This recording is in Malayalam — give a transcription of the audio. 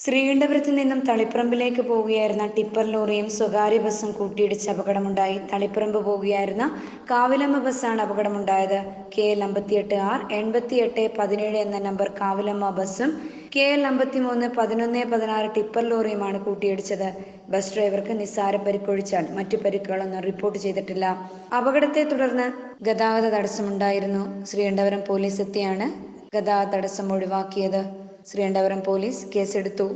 ശ്രീകണ്ഠപുരത്ത് നിന്നും തളിപ്പറമ്പിലേക്ക് പോവുകയായിരുന്ന ടിപ്പർ ലോറിയും സ്വകാര്യ ബസ്സും കൂട്ടിയിടിച്ച് അപകടമുണ്ടായി. തളിപ്പറമ്പ് പോവുകയായിരുന്ന കാവിലമ്മ ബസ്സാണ് അപകടമുണ്ടായത്. കെ എൽ അമ്പത്തിയെട്ട് ആർ എൺപത്തിയെട്ട് പതിനേഴ് എന്ന നമ്പർ കാവിലമ്മ ബസ്സും കെ എൽ അമ്പത്തിമൂന്ന് പതിനൊന്ന് പതിനാറ് ടിപ്പർ ലോറിയുമാണ് കൂട്ടിയിടിച്ചത്. ബസ് ഡ്രൈവർക്ക് നിസ്സാര പരിക്കൊഴിച്ചാൽ മറ്റു പരിക്കുകളൊന്നും റിപ്പോർട്ട് ചെയ്തിട്ടില്ല. അപകടത്തെ തുടർന്ന് ഗതാഗത തടസ്സമുണ്ടായിരുന്നു. ശ്രീകണ്ഠപുരം പോലീസ് എത്തിയാണ് ഗതാഗത തടസ്സം ഒഴിവാക്കിയത്. ശ്രീകണ്ഠപുരം പോലീസ് കേസെടുത്തു.